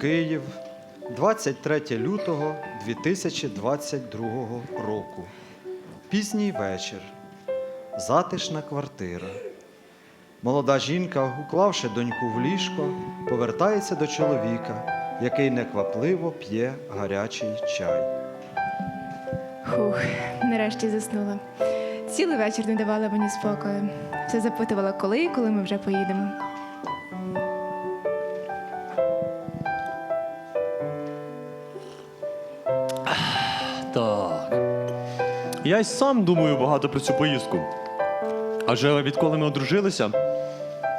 Київ, 23 лютого 2022 року. Пізній вечір. Затишна квартира. Молода жінка, уклавши доньку в ліжко, повертається до чоловіка, який неквапливо п'є гарячий чай. Хух, нарешті заснула. Цілий вечір не давала мені спокою. Все запитувала, коли і коли ми вже поїдемо. Я й сам думаю багато про цю поїздку. Адже відколи ми одружилися,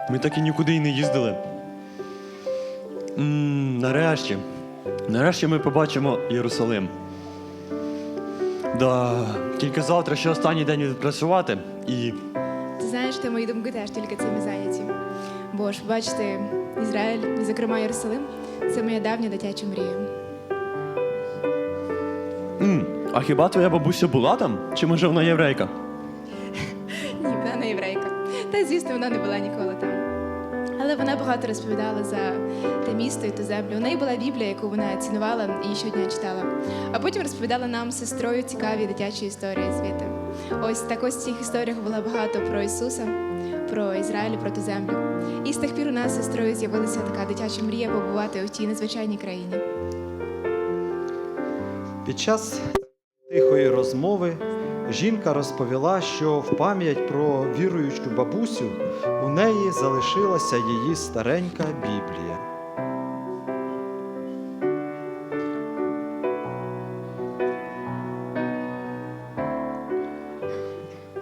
ми так і нікуди й не їздили. м нарешті. Нарешті ми побачимо Єрусалим. Да, тільки завтра ще останній день відпрацювати і. Ти знаєш, що мої думки теж тільки цим і зайняті. Бо ж, бачите, Ізраїль, зокрема Єрусалим, це моя давня дитяча мрія. А хіба твоя бабуся була там? Чи може вона єврейка? Ні, вона не єврейка. Та, звісно, вона не була ніколи там. Але вона багато розповідала за те місто і ту землю. У неї була Біблія, яку вона цінувала і щодня читала. А потім розповідала нам з сестрою цікаві дитячі історії звідти. Ось так ось в цих історіях було багато про Ісуса, про Ізраїль, про ту землю. І з тих пір у нас з сестрою з'явилася така дитяча мрія побувати у тій незвичайній країні. Під час тихої розмови жінка розповіла, що в пам'ять про віруючу бабусю у неї залишилася її старенька Біблія.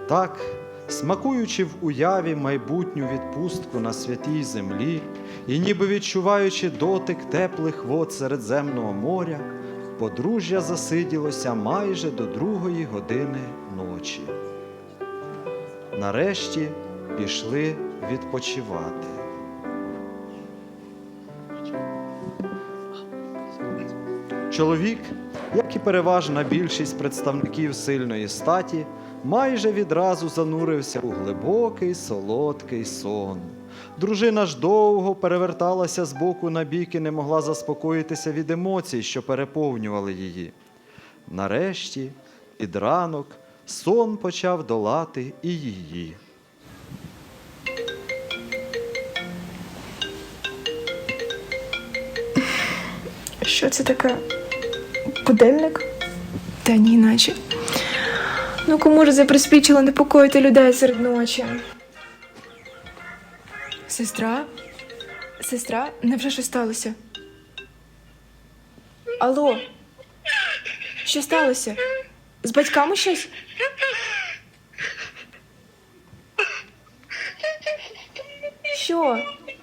Так, смакуючи в уяві майбутню відпустку на святій землі і ніби відчуваючи дотик теплих вод Середземного моря, подружжя засиділося майже до другої години ночі. Нарешті пішли відпочивати. Чоловік, як і переважна більшість представників сильної статі, майже відразу занурився у глибокий солодкий сон. Дружина ж довго переверталася з боку на бік і не могла заспокоїтися від емоцій, що переповнювали її. Нарешті, під ранок, сон почав долати і її. Що це таке? Будильник? Та ні, наче. Ну кому ж це приспічило непокоїти людей серед ночі? Сестра? Сестра? Невже що сталося? Алло? Що сталося? З батьками щось? Що?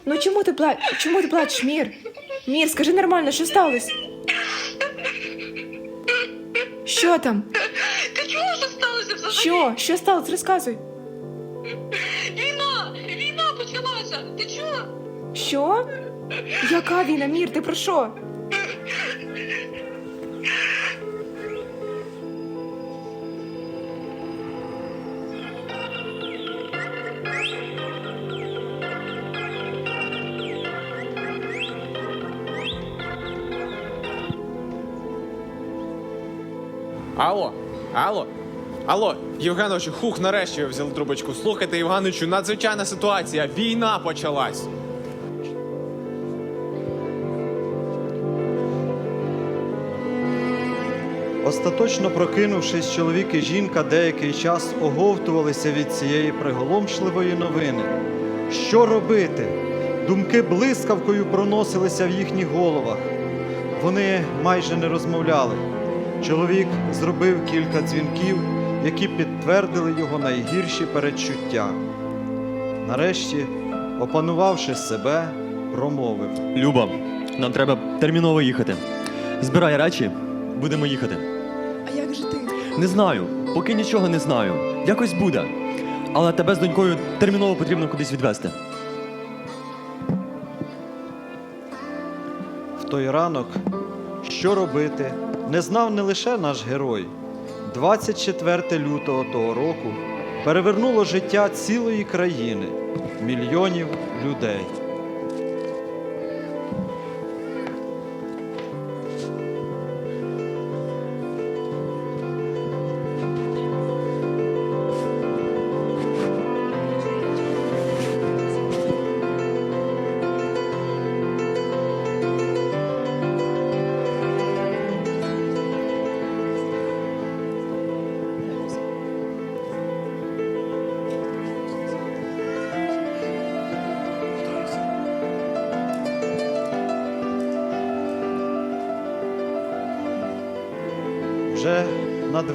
Ну чому ти пла... чому ти плачеш, Мір? Мір, скажи нормально, що сталося? Що там? Ти чула, що сталося взагалі? Що? Що сталося? Розказуй. Що? Яка війна, Мір? Ти про що? Алло, алло, алло, Євгеновичу, хух, нарешті ви взяли трубочку. Слухайте, Євгеновичу, надзвичайна ситуація. Війна почалась. Остаточно прокинувшись, чоловік і жінка деякий час оговтувалися від цієї приголомшливої новини. Що робити? Думки блискавкою проносилися в їхніх головах. Вони майже не розмовляли. Чоловік зробив кілька дзвінків, які підтвердили його найгірші передчуття. Нарешті, опанувавши себе, промовив. Люба, нам треба терміново їхати. Збирай речі, будемо їхати. Не знаю, поки нічого не знаю. Якось буде. Але тебе з донькою терміново потрібно кудись відвезти. В той ранок, що робити, не знав не лише наш герой. 24 лютого того року перевернуло життя цілої країни, мільйонів людей.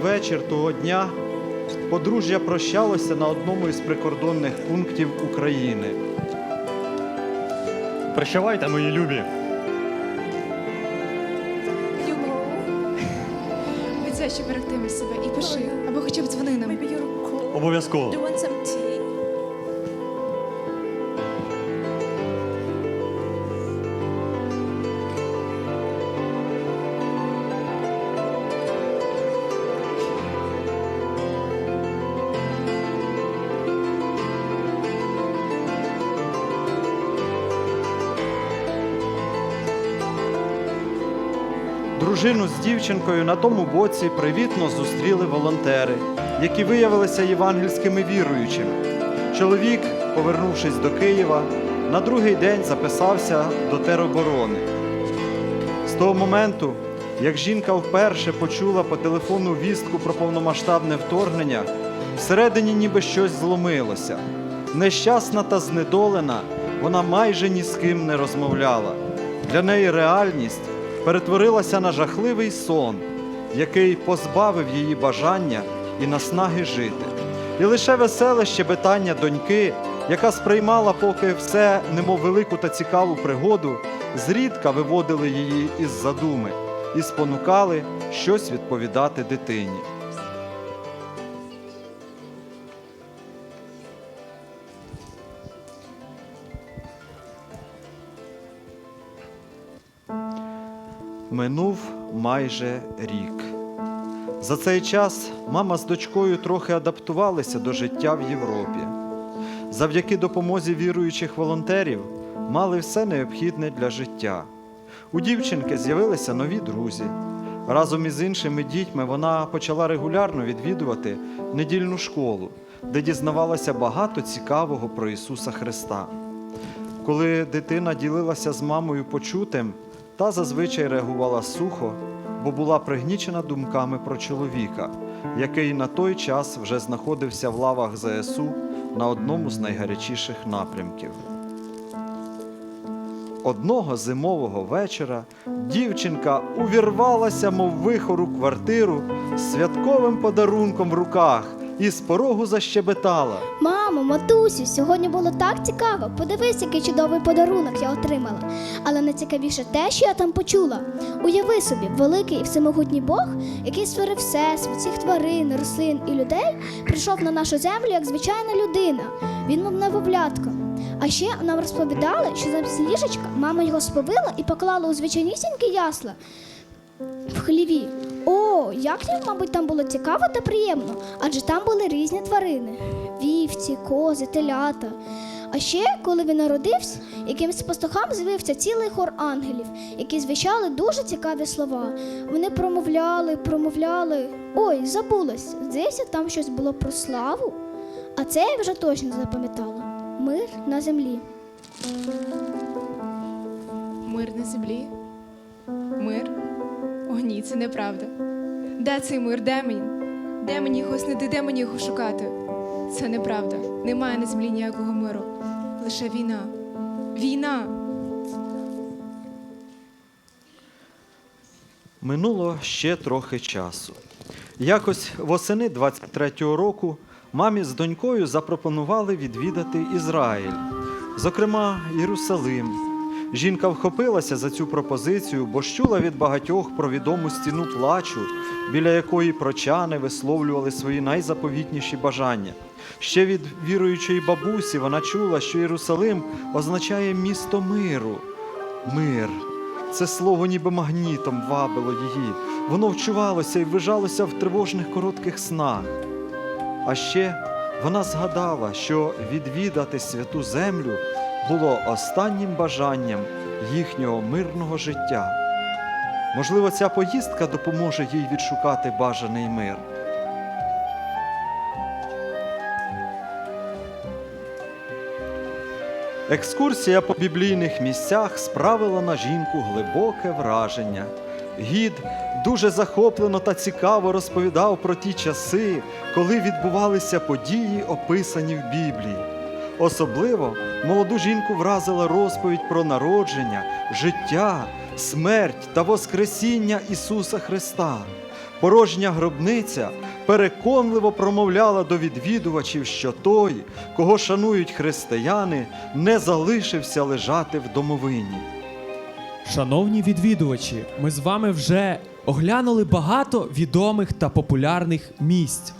Надвечір того дня подружжя прощалося на одному із прикордонних пунктів України. Прощавайте, мої любі. Любо, обіцяй, що берегтиме себе і пиши, або хоча б дзвони нам. Обов'язково. Дружину з дівчинкою на тому боці привітно зустріли волонтери, які виявилися євангельськими віруючими. Чоловік, повернувшись до Києва, на другий день записався до тероборони. З того моменту, як жінка вперше почула по телефону вістку про повномасштабне вторгнення, всередині ніби щось зломилося. Нещасна та знедолена, вона майже ні з ким не розмовляла. Для неї реальність перетворилася на жахливий сон, який позбавив її бажання і наснаги жити. І лише веселе щебетання доньки, яка сприймала поки все, немов велику та цікаву пригоду, зрідка виводили її із задуми і спонукали щось відповідати дитині. Минув майже рік. За цей час мама з дочкою трохи адаптувалися до життя в Європі. Завдяки допомозі віруючих волонтерів мали все необхідне для життя. У дівчинки з'явилися нові друзі. Разом із іншими дітьми вона почала регулярно відвідувати недільну школу, де дізнавалася багато цікавого про Ісуса Христа. Коли дитина ділилася з мамою почутим, та зазвичай реагувала сухо, бо була пригнічена думками про чоловіка, який на той час вже знаходився в лавах ЗСУ на одному з найгарячіших напрямків. Одного зимового вечора дівчинка увірвалася, мов вихор у квартиру, з святковим подарунком в руках і з порогу защебетала. Мамо, матусю, сьогодні було так цікаво. Подивись, який чудовий подарунок я отримала. Але найцікавіше те, що я там почула. Уяви собі, великий і всемогутній Бог, який створив все, всіх тварин, рослин і людей, прийшов на нашу землю як звичайна людина. Він мов немовлятко. А ще нам розповідали, що замість ліжечка мама його сповила і поклала у звичайнісінькі ясла в хліві. О, як їм, мабуть, там було цікаво та приємно, адже там були різні тварини: вівці, кози, телята. А ще, коли він народився, якимсь пастухам з'явився цілий хор ангелів, які звіщали дуже цікаві слова. Вони промовляли, промовляли. Ой, забулась. Здається, там щось було про славу. А це я вже точно запам'ятала. Мир на землі. Мир на землі? Мир? О, ні, це неправда. Де цей мир? Де мені? Де мені його знайти? Де мені його шукати? Це неправда. Немає на землі ніякого миру. Лише війна. Війна! Минуло ще трохи часу. Якось восени 23-го року мамі з донькою запропонували відвідати Ізраїль, зокрема Єрусалим. Жінка вхопилася за цю пропозицію, бо чула від багатьох про відому стіну плачу, біля якої прочани висловлювали свої найзаповітніші бажання. Ще від віруючої бабусі вона чула, що Єрусалим означає місто миру. Мир. Це слово ніби магнітом вабило її. Воно вчувалося і вижалося в тривожних коротких снах. А ще вона згадала, що відвідати святу землю було останнім бажанням їхнього мирного життя. Можливо, ця поїздка допоможе їй відшукати бажаний мир. Екскурсія по біблійних місцях справила на жінку глибоке враження. Гід дуже захоплено та цікаво розповідав про ті часи, коли відбувалися події, описані в Біблії. Особливо молоду жінку вразила розповідь про народження, життя, смерть та Воскресіння Ісуса Христа. Порожня гробниця переконливо промовляла до відвідувачів, що той, кого шанують християни, не залишився лежати в домовині. Шановні відвідувачі, ми з вами вже оглянули багато відомих та популярних місць.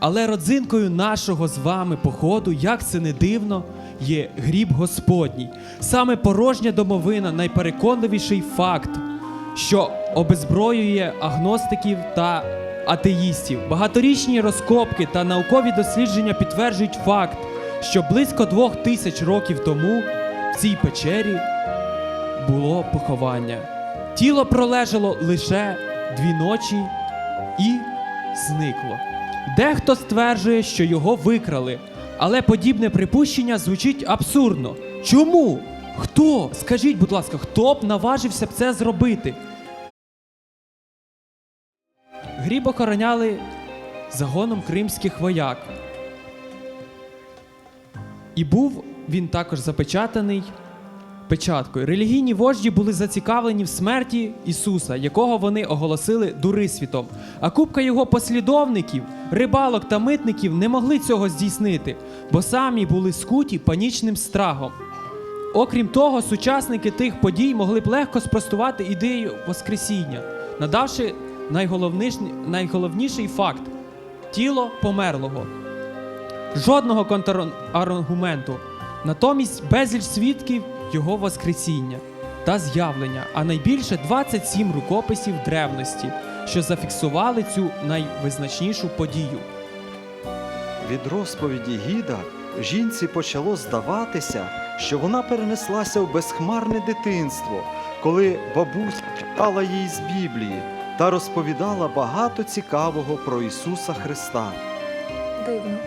Але родзинкою нашого з вами походу, як це не дивно, є гріб Господній. Саме порожня домовина найпереконливіший факт, що обезброює агностиків та атеїстів. Багаторічні розкопки та наукові дослідження підтверджують факт, що близько двох тисяч років тому в цій печері було поховання. Тіло пролежало лише дві ночі і зникло. Дехто стверджує, що його викрали, але подібне припущення звучить абсурдно. Чому? Хто? Скажіть, будь ласка, хто б наважився б це зробити? Гріб охороняли загоном кримських вояк. І був він також запечатаний печаткою. Релігійні вожді були зацікавлені в смерті Ісуса, якого вони оголосили дурисвітом. А купка його послідовників, рибалок та митників не могли цього здійснити, бо самі були скуті панічним страхом. Окрім того, сучасники тих подій могли б легко спростувати ідею Воскресіння, надавши найголовніший факт тіло померлого. Жодного контраргументу. Натомість безліч свідків його Воскресіння та з'явлення, а найбільше 27 рукописів древності, що зафіксували цю найвизначнішу подію. Від розповіді гіда жінці почало здаватися, що вона перенеслася в безхмарне дитинство, коли бабуся читала їй з Біблії та розповідала багато цікавого про Ісуса Христа. Дивно.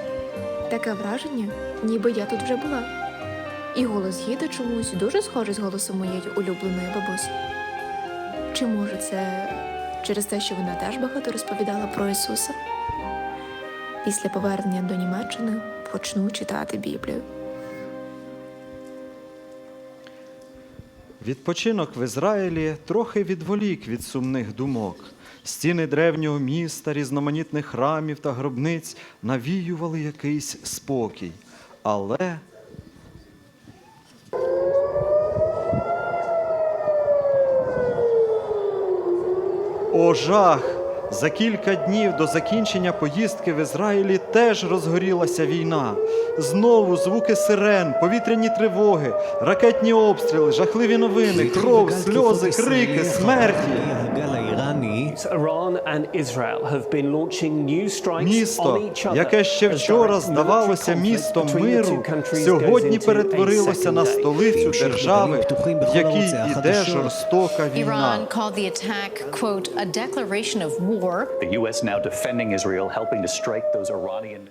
Таке враження, ніби я тут вже була. І голос гіда чомусь дуже схожий з голосом моєї улюбленої бабусі. Чи може це через те, що вона теж багато розповідала про Ісуса? Після повернення до Німеччини почну читати Біблію. Відпочинок в Ізраїлі трохи відволік від сумних думок. Стіни древнього міста, різноманітних храмів та гробниць навіювали якийсь спокій. Але О, жах! За кілька днів до закінчення поїздки в Ізраїлі теж розгорілася війна. Знову звуки сирен, повітряні тривоги, ракетні обстріли, жахливі новини, кров, сльози, крики, смерті. Місто, each other яке ще вчора здавалося містом миру, сьогодні перетворилося на столицю держави, в якій іде жорстока війна. The U.S. now defending Israel, helping to strike those Iranian.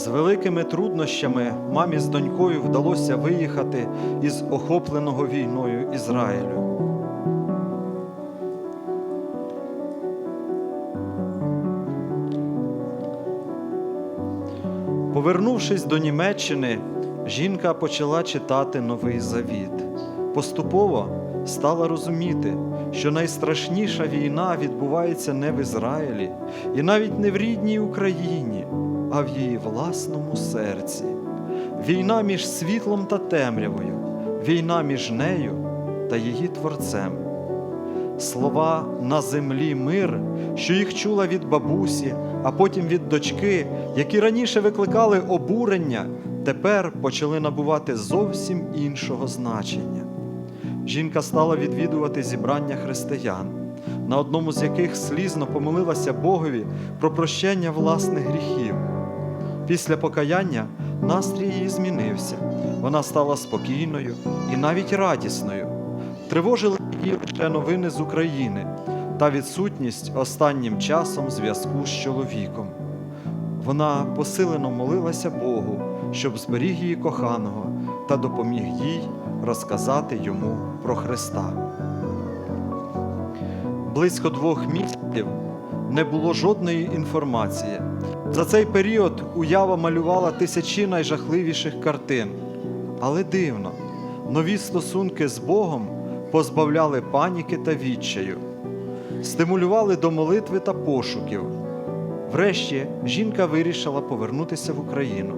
З великими труднощами мамі з донькою вдалося виїхати із охопленого війною Ізраїлю. Повернувшись до Німеччини, жінка почала читати Новий Завіт. Поступово стала розуміти, що найстрашніша війна відбувається не в Ізраїлі і навіть не в рідній Україні, а в її власному серці. Війна між світлом та темрявою, війна між нею та її творцем. Слова на землі мир, що їх чула від бабусі, а потім від дочки, які раніше викликали обурення, тепер почали набувати зовсім іншого значення. Жінка стала відвідувати зібрання християн, на одному з яких слізно помолилася Богові про прощення власних гріхів. Після покаяння настрій її змінився. Вона стала спокійною і навіть радісною. Тривожили її лише новини з України та відсутність останнім часом зв'язку з чоловіком. Вона посилено молилася Богу, щоб зберіг її коханого та допоміг їй розказати йому про Христа. Близько двох місяців не було жодної інформації. За цей період уява малювала тисячі найжахливіших картин. Але дивно, нові стосунки з Богом позбавляли паніки та відчаю, стимулювали до молитви та пошуків. Врешті жінка вирішила повернутися в Україну,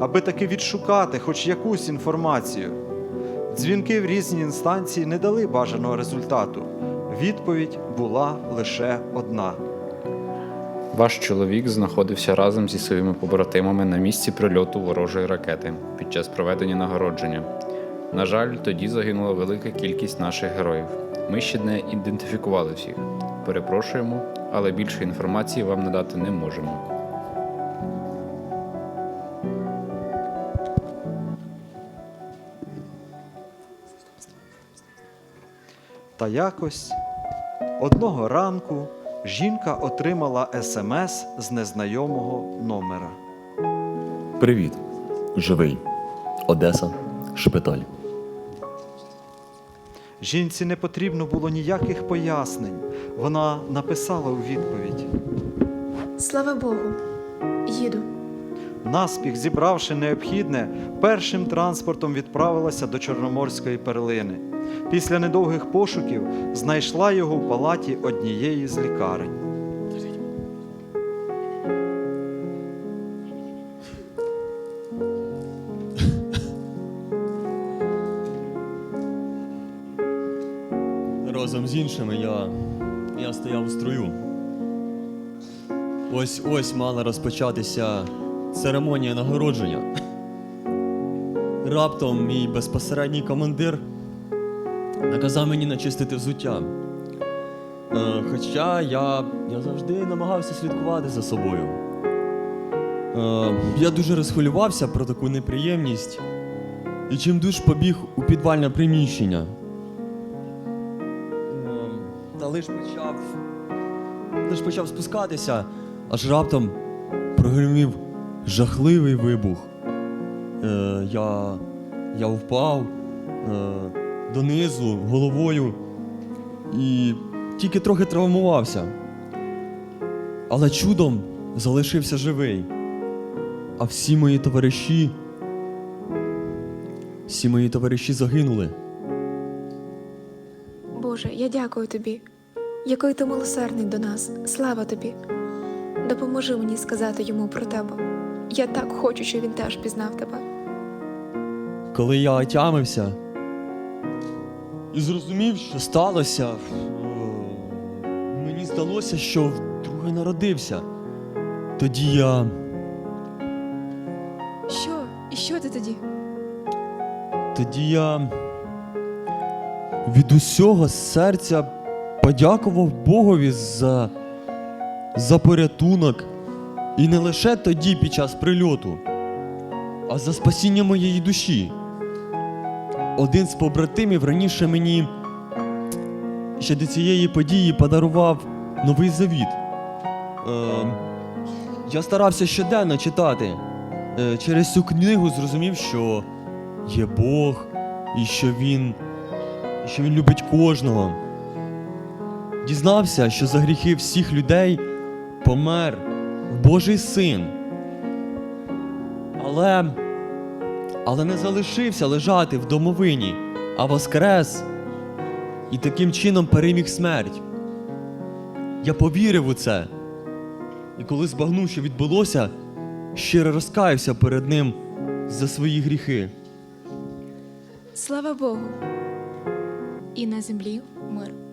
аби таки відшукати хоч якусь інформацію. Дзвінки в різні інстанції не дали бажаного результату. Відповідь була лише одна. Ваш чоловік знаходився разом зі своїми побратимами на місці прильоту ворожої ракети під час проведення нагородження. На жаль, тоді загинула велика кількість наших героїв. Ми ще не ідентифікували всіх. Перепрошуємо, але більше інформації вам надати не можемо. Та якось одного ранку жінка отримала смс з незнайомого номера. Привіт. Живий. Одеса. Шпиталь. Жінці не потрібно було ніяких пояснень. Вона написала у відповідь. Слава Богу, їду. Наспіх, зібравши необхідне, першим транспортом відправилася до Чорноморської перлини. Після недовгих пошуків знайшла його в палаті однієї з лікарень. Разом з іншими я, я стояв у строю. Ось ось мала розпочатися церемонія нагородження. Раптом мій безпосередній командир наказав мені начистити взуття. Е, хоча я, я завжди намагався слідкувати за собою. Е, я дуже розхвилювався про таку неприємність і чимдуж побіг у підвальне приміщення. Ем, Та лиш почав. Лиш почав спускатися, аж раптом прогримів жахливий вибух. Е, я, я впав е, донизу головою і тільки трохи травмувався. Але чудом залишився живий. А всі мої товариші, всі мої товариші загинули. Боже, я дякую тобі. Який ти милосердний до нас. Слава тобі. Допоможи мені сказати йому про тебе. Я так хочу, щоб він теж пізнав тебе. Коли я отямився і зрозумів, що сталося, е, мені здалося, що вдруге народився. Тоді я. Що? І що ти тоді? Тоді я від усього серця подякував Богові за, за порятунок. І не лише тоді під час прильоту, а за спасіння моєї душі. Один з побратимів раніше мені ще до цієї події подарував новий завіт. Е, я старався щоденно читати. Е, через цю книгу зрозумів, що є Бог і що Він, що він любить кожного. Дізнався, що за гріхи всіх людей помер Божий син. Але, але не залишився лежати в домовині, а воскрес і таким чином переміг смерть. Я повірив у це. І коли збагнув, що відбулося, щиро розкаявся перед ним за свої гріхи. Слава Богу. І на землі мир.